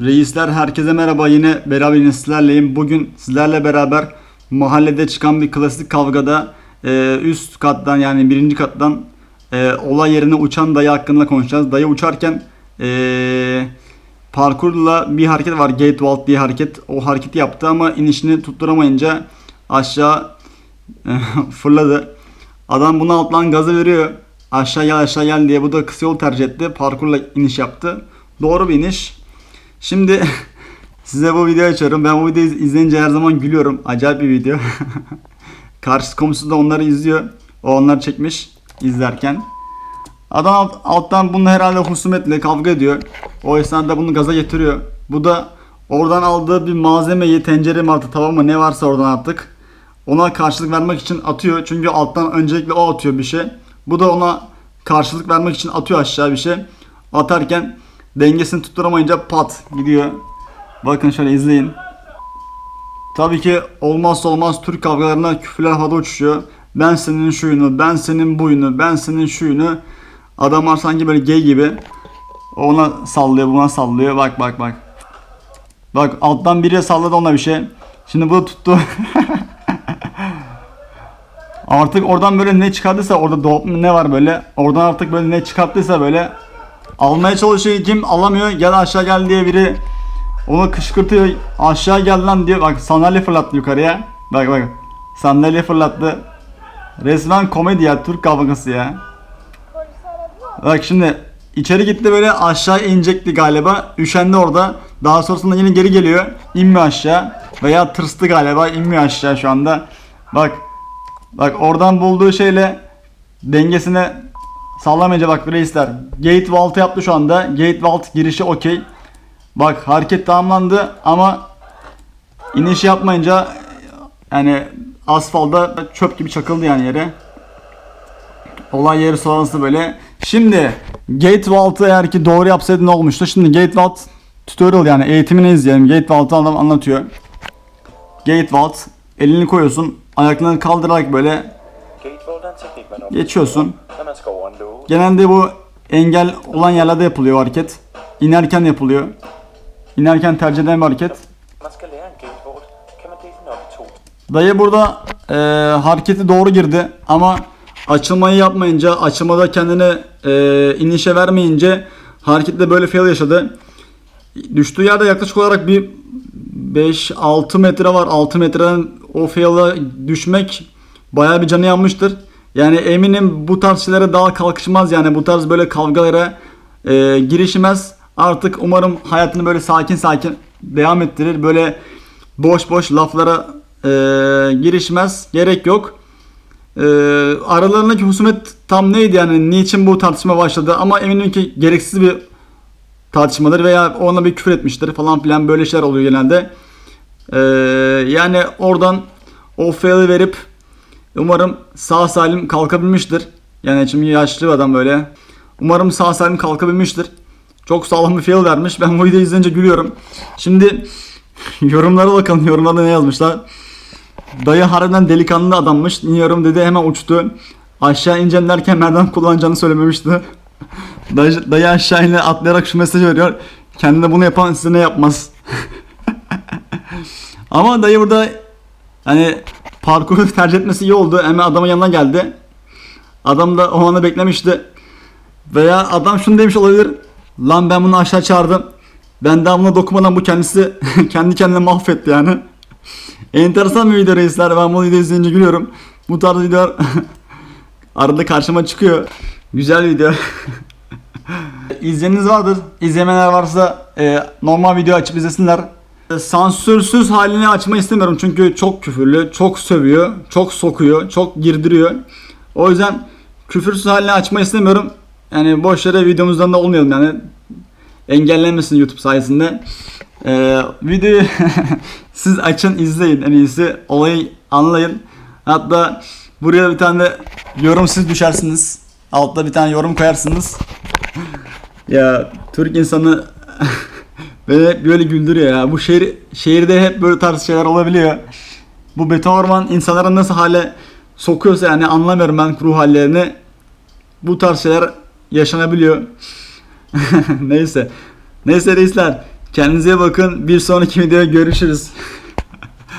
Reisler herkese merhaba yine beraber sizlerleyim. Bugün sizlerle beraber mahallede çıkan bir klasik kavgada e, üst kattan yani birinci kattan e, olay yerine uçan dayı hakkında konuşacağız. Dayı uçarken e, parkurla bir hareket var gate vault diye hareket. O hareketi yaptı ama inişini tutturamayınca aşağı fırladı. Adam buna alttan gazı veriyor. Aşağı gel aşağı gel diye bu da kısa yol tercih etti. Parkurla iniş yaptı. Doğru bir iniş. Şimdi size bu videoyu açıyorum. Ben bu videoyu izleyince her zaman gülüyorum. Acayip bir video. Karşı komşusu da onları izliyor. O onlar çekmiş izlerken. Adam alt- alttan bununla herhalde husumetle kavga ediyor. O esnada bunu gaza getiriyor. Bu da oradan aldığı bir malzemeyi tencere mi artık tava mı ne varsa oradan artık ona karşılık vermek için atıyor. Çünkü alttan öncelikle o atıyor bir şey. Bu da ona karşılık vermek için atıyor aşağı bir şey. Atarken dengesini tutturamayınca pat gidiyor. Bakın şöyle izleyin. Tabii ki olmazsa olmaz Türk kavgalarına küfürler havada uçuşuyor. Ben senin şuyunu, ben senin buyunu, ben senin şuyunu. Adamlar sanki böyle gay gibi. Ona sallıyor, buna sallıyor. Bak bak bak. Bak alttan biri salladı ona bir şey. Şimdi bu tuttu. artık oradan böyle ne çıkardıysa orada mı ne var böyle. Oradan artık böyle ne çıkarttıysa böyle almaya çalışıyor. Kim alamıyor gel aşağı gel diye biri onu kışkırtıyor. Aşağı gel lan diyor. Bak sandalye fırlattı yukarıya. Bak bak. Sandalye fırlattı. Resmen komedi ya Türk kavgası ya. Bak şimdi içeri gitti böyle aşağı inecekti galiba. Üşendi orada. Daha sonrasında yine geri geliyor. İnmiyor aşağı veya tırstı galiba inmiyor aşağı şu anda. Bak bak oradan bulduğu şeyle dengesine sallamayınca bak reisler gate vault yaptı şu anda. Gate vault girişi okey. Bak hareket tamamlandı ama iniş yapmayınca yani asfalda çöp gibi çakıldı yani yere. Olay yeri sonrası böyle. Şimdi gate vault'ı eğer ki doğru yapsaydı ne olmuştu? Şimdi gate vault tutorial yani eğitimini izleyelim. Gate vault'ı adam anlatıyor. Gate vault elini koyuyorsun ayaklarını kaldırarak böyle geçiyorsun Genelde bu engel olan yerlerde yapılıyor hareket. İnerken yapılıyor. İnerken tercih edilen bir hareket. Dayı burada e, hareketi doğru girdi ama açılmayı yapmayınca, açılmada kendine e, inişe vermeyince harekette böyle fail yaşadı. Düştüğü yerde yaklaşık olarak bir 5-6 metre var. 6 metreden o fail'a düşmek bayağı bir canı yanmıştır. Yani eminim bu tarz şeylere daha kalkışmaz yani bu tarz böyle kavgalara e, girişmez. Artık umarım hayatını böyle sakin sakin devam ettirir. Böyle boş boş laflara e, girişmez. Gerek yok. E, aralarındaki husumet tam neydi yani niçin bu tartışma başladı ama eminim ki gereksiz bir tartışmadır veya ona bir küfür etmiştir falan filan böyle şeyler oluyor genelde. E, yani oradan o fail'i verip umarım sağ salim kalkabilmiştir. Yani şimdi yaşlı bir adam böyle. Umarım sağ salim kalkabilmiştir. Çok sağlam bir fail vermiş. Ben bu videoyu izleyince gülüyorum. Şimdi yorumlara bakalım. Yorumlarda ne yazmışlar. Dayı harbiden delikanlı adammış. İniyorum dedi hemen uçtu. Aşağı ineceğim derken merdiven kullanacağını söylememişti. Dayı, dayı aşağı ine atlayarak şu mesajı veriyor. Kendine bunu yapan size ne yapmaz. Ama dayı burada hani parkuru tercih etmesi iyi oldu. Hemen adamın yanına geldi. Adam da o anı beklemişti. Veya adam şunu demiş olabilir. Lan ben bunu aşağı çağırdım. Ben daha buna dokunmadan bu kendisi kendi kendine mahvetti yani. Enteresan bir video reisler. Ben bu videoyu izleyince gülüyorum. Bu tarz videolar arada karşıma çıkıyor. Güzel video. İzleyeniniz vardır. İzlemeyenler varsa e, normal video açıp izlesinler. E, Sansürsüz halini açmayı istemiyorum çünkü çok küfürlü, çok sövüyor, çok sokuyor, çok girdiriyor. O yüzden küfürsüz halini açmayı istemiyorum. Yani boş yere videomuzdan da olmayalım yani. Engellenmesin YouTube sayesinde. Ee, videoyu siz açın izleyin en iyisi. Olayı anlayın. Hatta buraya bir tane de yorum siz düşersiniz. Altta bir tane yorum koyarsınız. ya Türk insanı beni hep böyle güldürüyor ya. Bu şehir şehirde hep böyle tarz şeyler olabiliyor. Bu beton orman insanlara nasıl hale sokuyorsa yani anlamıyorum ben ruh hallerini. Bu tarz şeyler yaşanabiliyor. Neyse. Neyse reisler. Kendinize bakın. Bir sonraki videoda görüşürüz.